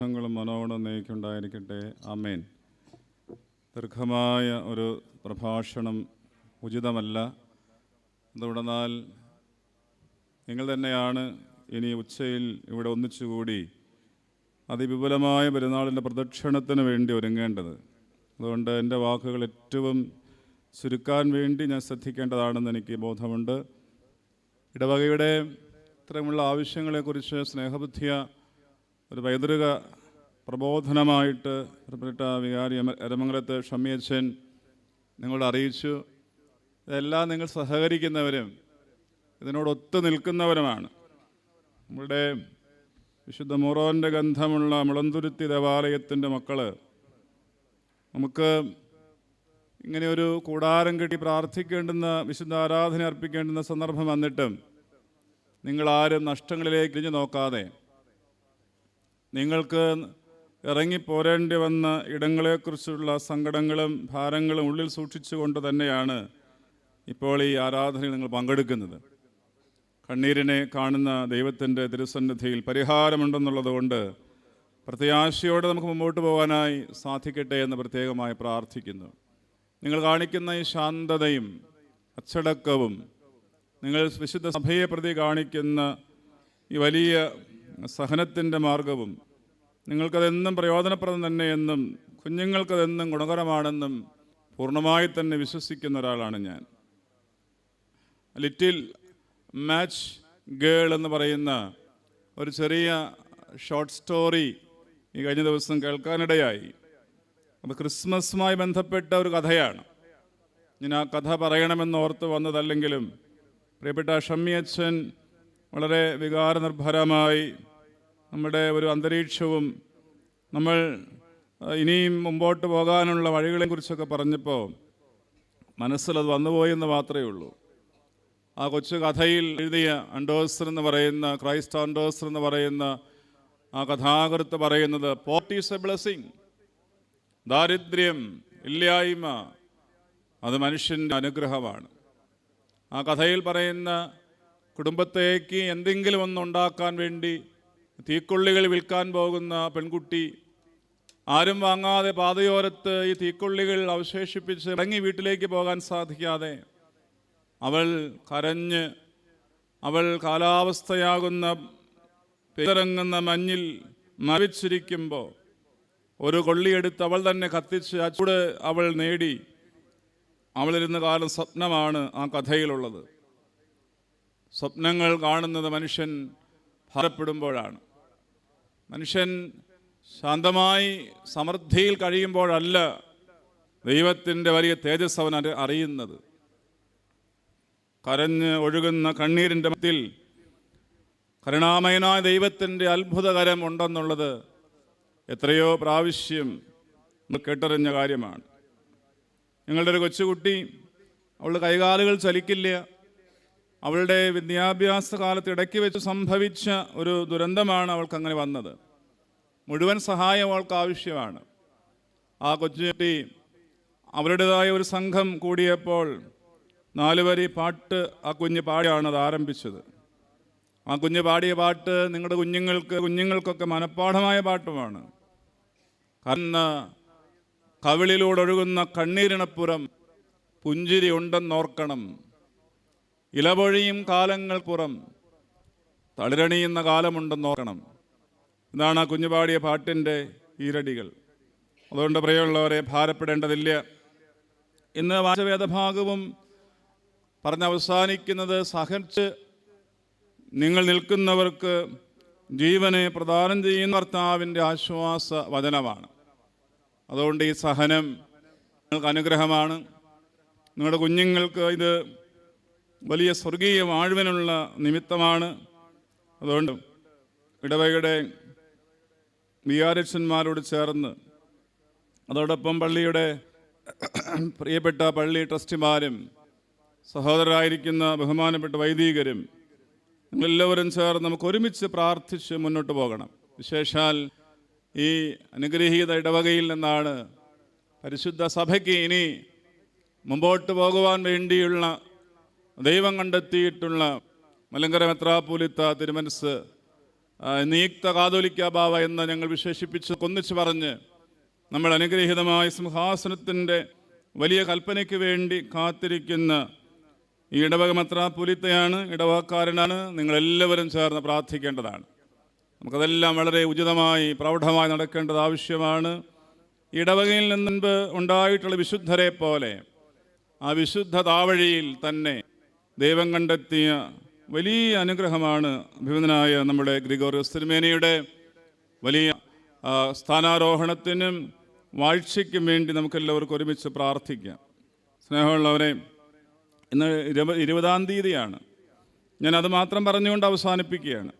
ങ്ങളും മനോഗുണം നയിക്കുണ്ടായിരിക്കട്ടെ ആമേൻ. ദീർഘമായ ഒരു പ്രഭാഷണം ഉചിതമല്ല. എന്തുകൊണ്ടെന്നാൽ നിങ്ങൾ തന്നെയാണ് ഇനി ഉച്ചയിൽ ഇവിടെ ഒന്നിച്ചുകൂടി അതിവിപുലമായ പെരുന്നാളിന്റെ പ്രദക്ഷിണത്തിന് വേണ്ടി ഒരുങ്ങേണ്ടത്. അതുകൊണ്ട് എന്റെ വാക്കുകൾ ഏറ്റവും ചുരുക്കാൻ വേണ്ടി ഞാൻ ശ്രദ്ധിക്കേണ്ടതാണെന്ന് എനിക്ക് ബോധമുണ്ട്. ഇടവകയുടെ ഇത്തരമുള്ള ആവശ്യങ്ങളെക്കുറിച്ച് സ്നേഹബുദ്ധിയ ഒരു പൈതൃക പ്രബോധനമായിട്ട് പ്രിയപ്പെട്ട വികാരി എരമംഗലത്ത് ഷമ്മിയച്ഛൻ നിങ്ങളോട് അറിയിച്ചു. ഇതെല്ലാം നിങ്ങൾ സഹകരിക്കുന്നവരും ഇതിനോടൊത്ത് നിൽക്കുന്നവരുമാണ്. നമ്മുടെ വിശുദ്ധ മുറോന്റെ ഗന്ധമുള്ള മുളന്തുരുത്തി ദേവാലയത്തിന്റെ മക്കൾ നമുക്ക് ഇങ്ങനെ ഒരു കൂടാരം കെട്ടി പ്രാർത്ഥിക്കേണ്ടുന്ന വിശുദ്ധ ആരാധന അർപ്പിക്കേണ്ടുന്ന സന്ദർഭം വന്നിട്ടും നിങ്ങളാരും നഷ്ടങ്ങളിലേക്ക് ഇരിഞ്ഞു നോക്കാതെ നിങ്ങൾക്ക് ഇറങ്ങിപ്പോരേണ്ടി വന്ന ഇടങ്ങളെക്കുറിച്ചുള്ള സങ്കടങ്ങളും ഭാരങ്ങളും ഉള്ളിൽ സൂക്ഷിച്ചുകൊണ്ട് തന്നെയാണ് ഇപ്പോൾ ഈ ആരാധനയിൽ നിങ്ങൾ പങ്കെടുക്കുന്നത്. കണ്ണീരിനെ കാണുന്ന ദൈവത്തിന്റെ തിരുസന്നിധിയിൽ പരിഹാരമുണ്ടെന്നുള്ളതുകൊണ്ട് പ്രത്യാശയോടെ നമുക്ക് മുമ്പോട്ട് പോകാനായി സാധിക്കട്ടെ എന്ന് പ്രത്യേകമായി പ്രാർത്ഥിക്കുന്നു. നിങ്ങൾ കാണിക്കുന്ന ഈ ശാന്തതയും അച്ചടക്കവും നിങ്ങൾ വിശുദ്ധ സഭയെ പ്രതി കാണിക്കുന്ന ഈ വലിയ സഹനത്തിന്റെ മാർഗവും നിങ്ങൾക്കതെന്നും പ്രയോജനപ്രദം തന്നെയെന്നും കുഞ്ഞുങ്ങൾക്കതെന്നും ഗുണകരമാണെന്നും പൂർണമായി തന്നെ വിശ്വസിക്കുന്ന ഒരാളാണ് ഞാൻ. ലിറ്റിൽ മാച്ച് ഗേൾ എന്ന് പറയുന്ന ഒരു ചെറിയ ഷോർട്ട് സ്റ്റോറി ഈ കഴിഞ്ഞ ദിവസം കേൾക്കാനിടയായി. അത് ക്രിസ്മസുമായി ബന്ധപ്പെട്ട ഒരു കഥയാണ്. ഞാൻ ആ കഥ പറയണമെന്ന് ഓർത്ത് വന്നതല്ലെങ്കിലും പ്രിയപ്പെട്ട ഷമ്മി അച്ഛൻ വളരെ വികാരനിർഭരമായി നമ്മുടെ ഒരു അന്തരീക്ഷവും നമ്മൾ ഇനിയും മുമ്പോട്ട് പോകാനുള്ള വഴികളെക്കുറിച്ചൊക്കെ പറഞ്ഞപ്പോൾ മനസ്സിലത് വന്നുപോയെന്ന് മാത്രമേ ഉള്ളൂ. ആ കൊച്ചു കഥയിൽ എഴുതിയ അൻഡോസർ എന്ന് പറയുന്ന ക്രൈസ്റ്റ് അൻഡോസർ എന്ന് പറയുന്ന ആ കഥാകൃത്ത് പറയുന്നത് പോർട്ട് ഈസ് എ ബ്ലെസ്സിങ് ദാരിദ്ര്യം ഇല്ലായ്മ അത് മനുഷ്യന്റെ അനുഗ്രഹമാണ്. ആ കഥയിൽ പറയുന്ന കുടുംബത്തേക്ക് എന്തെങ്കിലും ഒന്നുണ്ടാക്കാൻ വേണ്ടി തീക്കൊള്ളികൾ വിൽക്കാൻ പോകുന്ന പെൺകുട്ടി ആരും വാങ്ങാതെ പാതയോരത്ത് ഈ തീക്കൊള്ളികൾ അവശേഷിപ്പിച്ച് ഇറങ്ങി വീട്ടിലേക്ക് പോകാൻ സാധിക്കാതെ അവൾ കരഞ്ഞ് അവൾ കാലാവസ്ഥയാകുന്ന പിറങ്ങുന്ന മഞ്ഞിൽ മരിച്ചിരിക്കുമ്പോൾ ഒരു കൊള്ളിയെടുത്ത് അവൾ തന്നെ കത്തിച്ച് ആ ചൂട് അവൾ നേടി. അവളിരുന്ന കാലം സ്വപ്നമാണ് ആ കഥയിലുള്ളത്. സ്വപ്നങ്ങൾ കാണുന്നത് മനുഷ്യൻ ഭാരപ്പെടുമ്പോഴാണ്. മനുഷ്യൻ ശാന്തമായി സമൃദ്ധിയിൽ കഴിയുമ്പോഴല്ല ദൈവത്തിന്റെ വലിയ തേജസ് അവൻ അറിയുന്നത്. കരഞ്ഞ് ഒഴുകുന്ന കണ്ണീരിന്റെ മത്തിൽ കരുണാമയനായ ദൈവത്തിന്റെ അത്ഭുതകരം ഉണ്ടെന്നുള്ളത് എത്രയോ പ്രാവശ്യം കേട്ടറിഞ്ഞ കാര്യമാണ്. ഞങ്ങളുടെ ഒരു കൊച്ചുകുട്ടി അവളുടെ കൈകാലുകൾ ചലിക്കില്ല. അവളുടെ വിദ്യാഭ്യാസ കാലത്ത് ഇടയ്ക്ക് വെച്ച് സംഭവിച്ച ഒരു ദുരന്തമാണ് അവൾക്ക് അങ്ങനെ വന്നത്. മുഴുവൻ സഹായം അവൾക്ക് ആവശ്യമാണ് ആ കൊച്ചുകുട്ടി അവരുടേതായ ഒരു സംഘം കൂടിയപ്പോൾ നാലുവരി പാട്ട് ആ കുഞ്ഞ് പാടിയാണ് അത് ആരംഭിച്ചത്. ആ കുഞ്ഞ് പാടിയ പാട്ട് നിങ്ങളുടെ കുഞ്ഞുങ്ങൾക്ക് കുഞ്ഞുങ്ങൾക്കൊക്കെ മനഃപ്പാഠമായ പാട്ടുമാണ്. കാരണം കവിളിലൂടെ ഒഴുകുന്ന കണ്ണീരിനപ്പുറം പുഞ്ചിരി ഉണ്ടെന്നോർക്കണം. ഇലപൊഴിയും കാലങ്ങൾ പുറം തളിരണിയുന്ന കാലമുണ്ടെന്നോർക്കണം ഇതാണ് ആ കുഞ്ഞുപാടിയ പാട്ടിന്റെ ഈരടികൾ. അതുകൊണ്ട് പ്രിയമുള്ളവരെ ഭാരപ്പെടേണ്ടതില്ല. ഇന്ന് വാചവേദഭാഗവും പറഞ്ഞ് അവസാനിക്കുന്നത് സഹിച്ച് നിങ്ങൾ നിൽക്കുന്നവർക്ക് ജീവനെ പ്രദാനം ചെയ്യുന്ന കർത്താവിന്റെ ആശ്വാസ വചനമാണ്. അതുകൊണ്ട് ഈ സഹനം നിങ്ങൾക്ക് അനുഗ്രഹമാണ്. നിങ്ങളുടെ കുഞ്ഞുങ്ങൾക്ക് ഇത് വലിയ സ്വർഗീയ വാഴ്വിനുള്ള നിമിത്തമാണ്. അതുകൊണ്ട് ഇടവകയുടെ വികാരക്ഷന്മാരോട് ചേർന്ന് അതോടൊപ്പം പള്ളിയുടെ പ്രിയപ്പെട്ട പള്ളി ട്രസ്റ്റിമാരും സഹോദരരായിരിക്കുന്ന ബഹുമാനപ്പെട്ട വൈദികരും നിങ്ങളെല്ലാവരും ചേർന്ന് നമുക്ക് ഒരുമിച്ച് പ്രാർത്ഥിച്ച് മുന്നോട്ട് പോകണം. വിശേഷാൽ ഈ അനുഗ്രഹീത ഇടവകയിൽ നിന്നാണ് പരിശുദ്ധ സഭയ്ക്ക് ഇനി മുമ്പോട്ട് പോകുവാൻ വേണ്ടിയുള്ള ദൈവം കണ്ടെത്തിയിട്ടുള്ള മലങ്കര മെത്രാപൂലിത്ത തിരുമനസ് നിയുക്ത കാതോലിക്ക ബാവ എന്ന് ഞങ്ങൾ വിശേഷിപ്പിച്ച് കൊന്നിച്ച് പറഞ്ഞ് നമ്മൾ അനുഗ്രഹീതമായ സിംഹാസനത്തിന്റെ വലിയ കൽപ്പനയ്ക്ക് വേണ്ടി കാത്തിരിക്കുന്ന ഈ ഇടവക മെത്രാപൂലിത്തയാണ് ഇടവകക്കാരനാണ്. നിങ്ങളെല്ലാവരും ചേർന്ന് പ്രാർത്ഥിക്കേണ്ടതാണ്. നമുക്കതെല്ലാം വളരെ ഉചിതമായി പ്രൗഢമായി നടക്കേണ്ടത് ആവശ്യമാണ്. ഇടവകയിൽ നിന്ന് മുൻപ് ഉണ്ടായിട്ടുള്ള വിശുദ്ധരെ പോലെ ആ വിശുദ്ധ താവഴിയിൽ തന്നെ ദൈവം കണ്ടെത്തിയ വലിയ അനുഗ്രഹമാണ് അഭിമതനായ നമ്മുടെ ഗ്രിഗോറിയസ് തിരുമേനയുടെ വലിയ സ്ഥാനാരോഹണത്തിനും വാഴ്ചയ്ക്കും വേണ്ടി നമുക്കെല്ലാവർക്കും ഒരുമിച്ച് പ്രാർത്ഥിക്കാം. സ്നേഹമുള്ളവരെ ഇന്ന് ഇരുപ ഇരുപതാം തീയതിയാണ്. ഞാൻ അത് മാത്രം പറഞ്ഞുകൊണ്ട് അവസാനിപ്പിക്കുകയാണ്.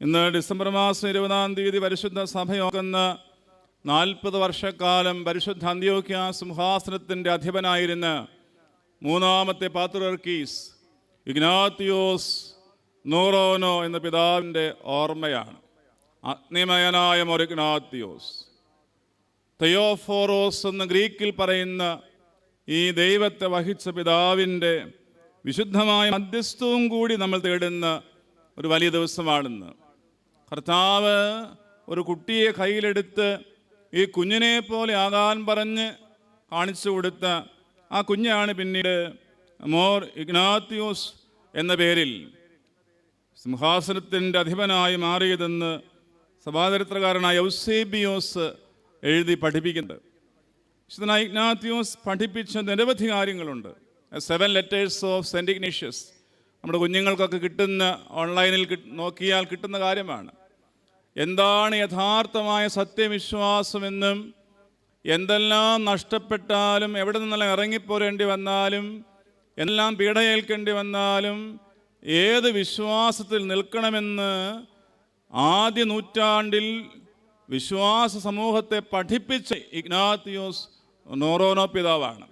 ഇന്ന് ഡിസംബർ മാസം ഇരുപതാം തീയതി പരിശുദ്ധ സഭയോക്കുന്ന നാൽപ്പത് വർഷക്കാലം പരിശുദ്ധ അന്ത്യോക്യ സിംഹാസനത്തിന്റെ അധിപനായിരുന്ന മൂന്നാമത്തെ പാത്രർക്കീസ് ഇഗ്നാത്തിയോസ് നൂറോനോ എന്ന പിതാവിന്റെ ഓർമ്മയാണ്. അഗ്നിമയനായ മൊറിഗ്നാത്തിയോസ് തെയോഫോറോസ് എന്ന് ഗ്രീക്കിൽ പറയുന്ന ഈ ദൈവത്തെ വഹിച്ച പിതാവിന്റെ വിശുദ്ധമായ മധ്യസ്ഥവും കൂടി നമ്മൾ തേടുന്ന ഒരു വലിയ ദിവസമാണെന്ന്. കർത്താവ് ഒരു കുട്ടിയെ കയ്യിലെടുത്ത് ഈ കുഞ്ഞിനെ പോലെ ആകാൻ പറഞ്ഞ് കാണിച്ചു കൊടുത്ത ആ കുഞ്ഞാണ് പിന്നീട് മോർ ഇഗ്നാത്തിയോസ് എന്ന പേരിൽ സിംഹാസനത്തിന്റെ അധിപനായി മാറിയതെന്ന് സഭാചരിത്രകാരനായ ഔസേബിയോസ് എഴുതി പഠിപ്പിക്കുന്നുണ്ട്. വിശുദ്ധനായ ഇഗ്നാത്തിയോസ് പഠിപ്പിച്ച നിരവധി കാര്യങ്ങളുണ്ട്. Seven letters of saint Ignatius നമ്മുടെ കുഞ്ഞുങ്ങൾക്കൊക്കെ കിട്ടുന്ന ഓൺലൈനിൽ നോക്കിയാൽ കിട്ടുന്ന കാര്യമാണ്. എന്താണ് യഥാർത്ഥമായ സത്യവിശ്വാസമെന്നും എന്തെല്ലാം നഷ്ടപ്പെട്ടാലും എവിടെ നിന്നെല്ലാം ഇറങ്ങിപ്പോരേണ്ടി വന്നാലും എല്ലാം പീഡയേൽക്കേണ്ടി വന്നാലും ഏത് വിശ്വാസത്തിൽ നിൽക്കണമെന്ന് ആദ്യ നൂറ്റാണ്ടിൽ വിശ്വാസ സമൂഹത്തെ പഠിപ്പിച്ച ഇഗ്നാത്തിയോസ് നോറോനോ പിതാവാണ്.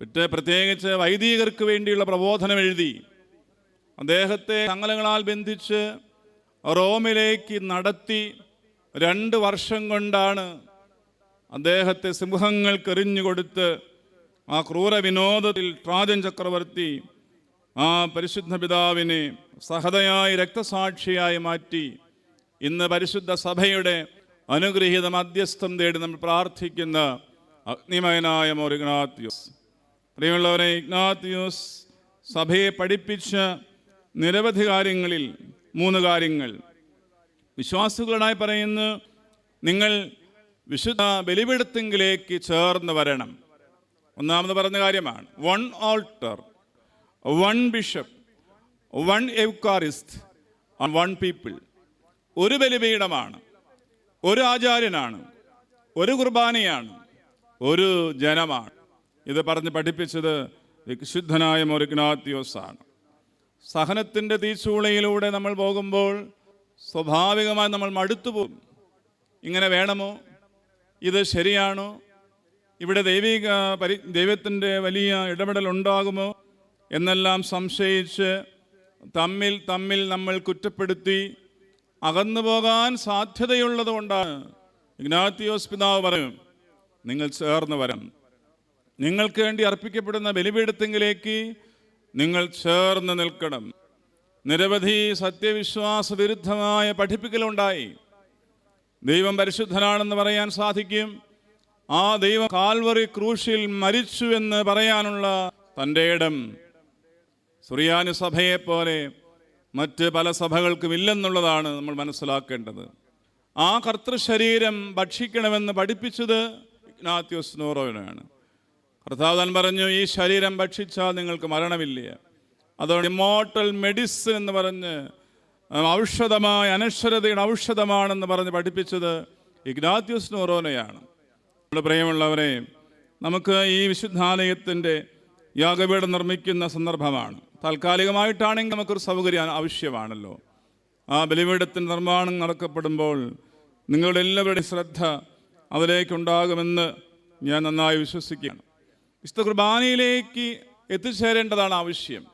പിറ്റേ പ്രത്യേകിച്ച് വൈദികർക്ക് വേണ്ടിയുള്ള പ്രബോധനം എഴുതി അദ്ദേഹത്തെ തങ്ങളങ്ങളാൽ ബന്ധിച്ച് റോമിലേക്ക് നടത്തി രണ്ട് വർഷം കൊണ്ടാണ് അദ്ദേഹത്തെ സിംഹങ്ങൾക്ക് എറിഞ്ഞുകൊടുത്ത് ആ ക്രൂര വിനോദത്തിൽ ട്രാജൻ ചക്രവർത്തി ആ പരിശുദ്ധ പിതാവിനെ സഹതയായി രക്തസാക്ഷിയായി മാറ്റി ഇന്ന് പരിശുദ്ധ സഭയുടെ അനുഗ്രഹീത മധ്യസ്ഥം തേടി നമ്മൾ പ്രാർത്ഥിക്കുന്ന അഗ്നിമയനായ മോർ പ്രിയമുള്ളവരെ ഇഗ്നാത്യൂസ് സഭയെ പഠിപ്പിച്ച നിരവധി കാര്യങ്ങളിൽ മൂന്ന് കാര്യങ്ങൾ. വിശ്വാസികളായി പറയുന്നു നിങ്ങൾ വിശുദ്ധ ബലിപീഠത്തിങ്കിലേക്ക് ചേർന്ന് വരണം. ഒന്നാമത് പറഞ്ഞ കാര്യമാണ്. One altar one bishop one Eucharist one people ഒരു ബലിപീഠമാണ് ഒരു ആചാര്യനാണ് ഒരു കുർബാനയാണ് ഒരു ജനമാണ്. ഇത് പറഞ്ഞ് പഠിപ്പിച്ചത് വിശുദ്ധനായ മൊറിഗ്നാത്യോസാണ്. സഹനത്തിന്റെ തീച്ചൂളയിലൂടെ നമ്മൾ പോകുമ്പോൾ സ്വാഭാവികമായി നമ്മൾ മടുത്തു പോകും. ഇങ്ങനെ വേണമോ? ഇത് ശരിയാണോ? ഇവിടെ ദൈവിക പരി ദൈവത്തിന്റെ വലിയ ഇടപെടൽ ഉണ്ടാകുമോ എന്നെല്ലാം സംശയിച്ച് തമ്മിൽ തമ്മിൽ നമ്മൾ കുറ്റപ്പെടുത്തി അകന്നു പോകാൻ സാധ്യതയുള്ളത് കൊണ്ടാണ്. ഇഗ്നാത്തിയോസ് പിതാവ് പറയും നിങ്ങൾ ചേർന്ന് വരണം നിങ്ങൾക്ക് വേണ്ടി അർപ്പിക്കപ്പെടുന്ന ബലിപീഠത്തെങ്കിലേക്ക് നിങ്ങൾ ചേർന്ന് നിൽക്കണം. നിരവധി സത്യവിശ്വാസ വിരുദ്ധമായ പഠിപ്പിക്കലുണ്ടായി. ദൈവം പരിശുദ്ധനാണെന്ന് പറയാൻ സാധിക്കും. ആ ദൈവം കാൽവറി ക്രൂശിൽ മരിച്ചു എന്ന് പറയാനുള്ള തന്റെ ഇടം. സുറിയാനി സഭയെപ്പോലെ മറ്റ് പല സഭകൾക്കും ഇല്ലെന്നുള്ളതാണ് നമ്മൾ മനസ്സിലാക്കേണ്ടത്. ആ കർത്തൃശരീരം ഭക്ഷിക്കണമെന്ന് പഠിപ്പിച്ചത് ഇഗ്നാത്യോസ് നോറോവിനാണ് കർത്താവ് താൻ പറഞ്ഞു ഈ ശരീരം ഭക്ഷിച്ചാൽ നിങ്ങൾക്ക് മരണമില്ല. അതോടെ ഇമോട്ടൽ മെഡിസിൻ എന്ന് പറഞ്ഞ് ഔഷധമായ അനശ്വരതയുടെ ഔഷധമാണെന്ന് പറഞ്ഞ് പഠിപ്പിച്ചത് ഇഗ്നാത്യൂസ് നോറോനയാണ്. നമ്മുടെ പ്രിയമുള്ളവരെ നമുക്ക് ഈ വിശുദ്ധാലയത്തിന്റെ യാഗപീഠം നിർമ്മിക്കുന്ന സന്ദർഭമാണ്. താൽക്കാലികമായിട്ടാണെങ്കിൽ നമുക്കൊരു സൗകര്യം ആവശ്യമാണല്ലോ. ആ ബലിപീഠത്തിന്റെ നിർമ്മാണം നടക്കപ്പെടുമ്പോൾ നിങ്ങളുടെ എല്ലാവരുടെയും ശ്രദ്ധ അതിലേക്കുണ്ടാകുമെന്ന് ഞാൻ നന്നായി വിശ്വസിക്കുകയാണ്. വിശുദ്ധ കുർബാനയിലേക്ക് എത്തിച്ചേരേണ്ടതാണ് ആവശ്യം.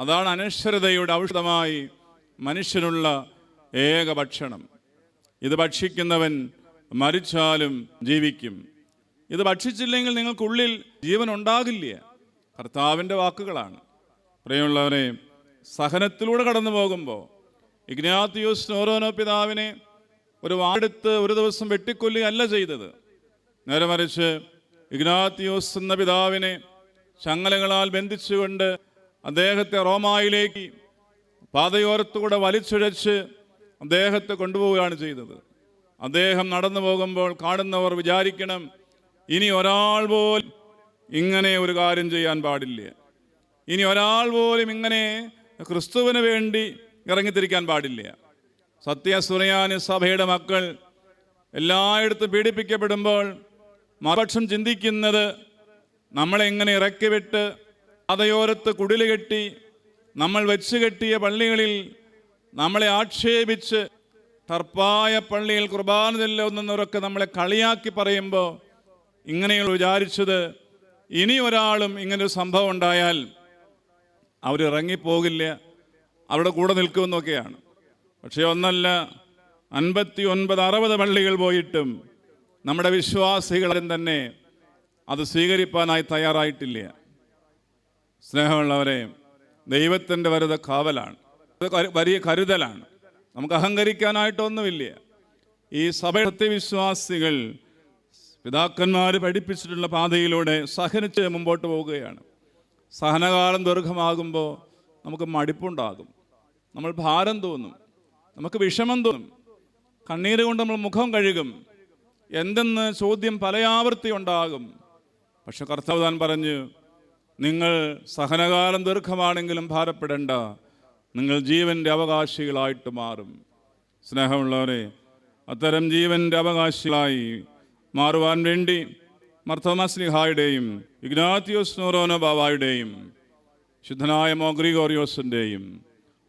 അതാണ് അനശ്വരതയുടെ ഔഷധമായി മനുഷ്യനുള്ള ഏക ഭക്ഷണം. ഇത് ഭക്ഷിക്കുന്നവൻ മരിച്ചാലും ജീവിക്കും. ഇത് ഭക്ഷിച്ചില്ലെങ്കിൽ നിങ്ങൾക്കുള്ളിൽ ജീവൻ ഉണ്ടാകില്ല. കർത്താവിന്റെ വാക്കുകളാണ്. പ്രിയമുള്ളവരെ സഹനത്തിലൂടെ കടന്നു പോകുമ്പോൾ ഇഗ്നാത്തിയോസ് നോറോനോ പിതാവിനെ ഒരു വാടെടുത്ത് ഒരു ദിവസം വെട്ടിക്കൊല്ലുകയല്ല ചെയ്തത്. നേരെ മറിച്ച് ഇഗ്നാത്തിയോസ് എന്ന പിതാവിനെ ചങ്ങലകളാൽ ബന്ധിച്ചുകൊണ്ട് അദ്ദേഹത്തെ റോമായിലേക്ക് പാതയോരത്തുകൂടെ വലിച്ചുഴച്ച് അദ്ദേഹത്തെ കൊണ്ടുപോവുകയാണ് ചെയ്തത്. അദ്ദേഹം നടന്നു പോകുമ്പോൾ കാണുന്നവർ വിചാരിക്കണം ഇനി ഒരാൾ പോലും ഇങ്ങനെ ഒരു കാര്യം ചെയ്യാൻ പാടില്ല? ഇനി ഒരാൾ പോലും ഇങ്ങനെ ക്രിസ്തുവിന് വേണ്ടി ഇറങ്ങിത്തിരിക്കാൻ പാടില്ല? സത്യസുറിയാനി സഭയുടെ മക്കൾ എല്ലായിടത്തും പീഡിപ്പിക്കപ്പെടുമ്പോൾ മറുപക്ഷം ചിന്തിക്കുന്നത് നമ്മളെങ്ങനെ ഇറക്കി വിട്ട് കുടിലുകെട്ടി കുടിൽ കെട്ടി നമ്മൾ വെച്ച് കെട്ടിയ പള്ളികളിൽ നമ്മളെ ആക്ഷേപിച്ച് തർപ്പായ പള്ളിയിൽ കുർബാന ചെല്ലുന്നവരൊക്കെ നമ്മളെ കളിയാക്കി പറയുമ്പോൾ ഇങ്ങനെയുള്ള വിചാരിച്ചത് ഇനി ഒരാളും ഇങ്ങനൊരു സംഭവം ഉണ്ടായാൽ അവരിറങ്ങിപ്പോകില്ല അവിടെ കൂടെ നിൽക്കുമെന്നൊക്കെയാണ്. പക്ഷേ ഒന്നല്ല അൻപത്തി ഒൻപത് അറുപത് പള്ളികൾ പോയിട്ടും നമ്മുടെ വിശ്വാസികളും തന്നെ അത് സ്വീകരിപ്പാനായി തയ്യാറായിട്ടില്ല. സ്നേഹമുള്ളവരെ ദൈവത്തിന്റെ വരുത കാവലാണ്. വലിയ കരുതലാണ്. നമുക്ക് അഹങ്കരിക്കാനായിട്ടൊന്നുമില്ല. ഈ സഭ സത്യവിശ്വാസികൾ പിതാക്കന്മാർ പഠിപ്പിച്ചിട്ടുള്ള പാതയിലൂടെ സഹനിച്ച് മുമ്പോട്ട് പോവുകയാണ്. സഹനകാലം ദീർഘമാകുമ്പോൾ നമുക്ക് മടിപ്പുണ്ടാകും. നമ്മൾ ഭാരം തോന്നും. നമുക്ക് വിഷമം തോന്നും. കണ്ണീര് കൊണ്ട് നമ്മൾ മുഖം കഴുകും. എന്തെന്ന് ചോദ്യം പലയാവർത്തി ഉണ്ടാകും. പക്ഷെ കർത്താവ് താൻ പറഞ്ഞു നിങ്ങൾ സഹനകാലം ദീർഘമാണെങ്കിലും ഭാരപ്പെടേണ്ട. നിങ്ങൾ ജീവന്റെ അവകാശികളായിട്ട് മാറും. സ്നേഹമുള്ളവരെ അത്തരം ജീവന്റെ അവകാശികളായി മാറുവാൻ വേണ്ടി മർത്തോമാസ്ലിഹായുടെയും ഇഗ്നാത്തിയോസ് നോറോനോ ബാവായുടെയും ശുദ്ധനായ മോഗ്രിഗോറിയോസിന്റെയും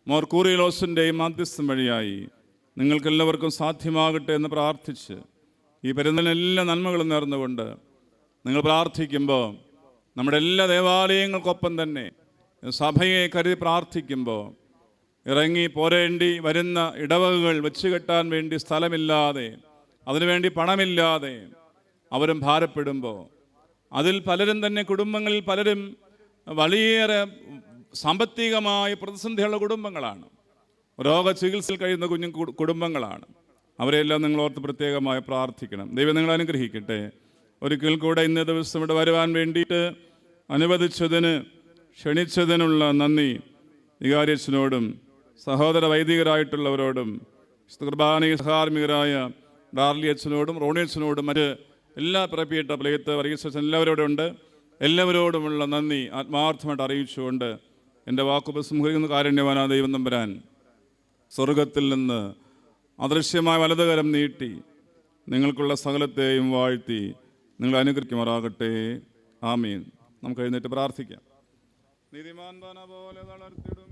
മോർക്കൂറിയലോസിന്റെയും മാധ്യസ്ഥം വഴിയായി നിങ്ങൾക്കെല്ലാവർക്കും സാധ്യമാകട്ടെ എന്ന് പ്രാർത്ഥിച്ച് ഈ പെരുന്നലിന് എല്ലാ നന്മകളും നേർന്നുകൊണ്ട് നിങ്ങൾ പ്രാർത്ഥിക്കുമ്പോൾ നമ്മുടെ എല്ലാ ദേവാലയങ്ങൾക്കൊപ്പം തന്നെ സഭയെ കരുതി പ്രാർത്ഥിക്കുമ്പോൾ ഇറങ്ങി പോരേണ്ടി വരുന്ന ഇടവകകൾ വെച്ച് കെട്ടാൻ വേണ്ടി സ്ഥലമില്ലാതെ അതിനുവേണ്ടി പണമില്ലാതെ അവരും ഭാരപ്പെടുമ്പോൾ അതിൽ പലരും തന്നെ കുടുംബങ്ങളിൽ പലരും വലിയേറെ സാമ്പത്തികമായ പ്രതിസന്ധിയുള്ള കുടുംബങ്ങളാണ്. രോഗ ചികിത്സയിൽ കഴിയുന്ന കുഞ്ഞു കുടുംബങ്ങളാണ്. അവരെല്ലാം നിങ്ങൾ ഓർത്ത് പ്രത്യേകമായി പ്രാർത്ഥിക്കണം. ദൈവം നിങ്ങൾ അനുഗ്രഹിക്കട്ടെ. ഒരിക്കൽ കൂടെ ഇന്നേ ദിവസം ഇവിടെ വരുവാൻ വേണ്ടിയിട്ട് അനുവദിച്ചതിന് ക്ഷണിച്ചതിനുള്ള നന്ദി വികാരിയച്ഛനോടും സഹോദര വൈദികരായിട്ടുള്ളവരോടും കുർബാനയിൽ സഹാർമികരായ ഡാർലി അച്ഛനോടും റോണി അച്ഛനോടും മറ്റ് എല്ലാ പിറപ്പിയിട്ട പ്ലേത്ത് വർഗീസ് എല്ലാവരോടും ഉണ്ട്. എല്ലാവരോടുമുള്ള നന്ദി ആത്മാർത്ഥമായിട്ട് അറിയിച്ചുകൊണ്ട് എന്റെ വാക്കു സംഹരിക്കുന്ന കാരുണ്യവാനാ ദൈവം നമ്പരാൻ സ്വർഗത്തിൽ നിന്ന് അദൃശ്യമായ വലതുകരം നീട്ടി നിങ്ങൾക്കുള്ള സകലത്തെയും വാഴ്ത്തി നിങ്ങൾ അനുകരിക്കുമാറാകട്ടെ ആമീൻ. നമുക്ക് എഴുന്നേറ്റ് പ്രാർത്ഥിക്കാം. നീതിമാൻ പോലെ തളർത്തിടും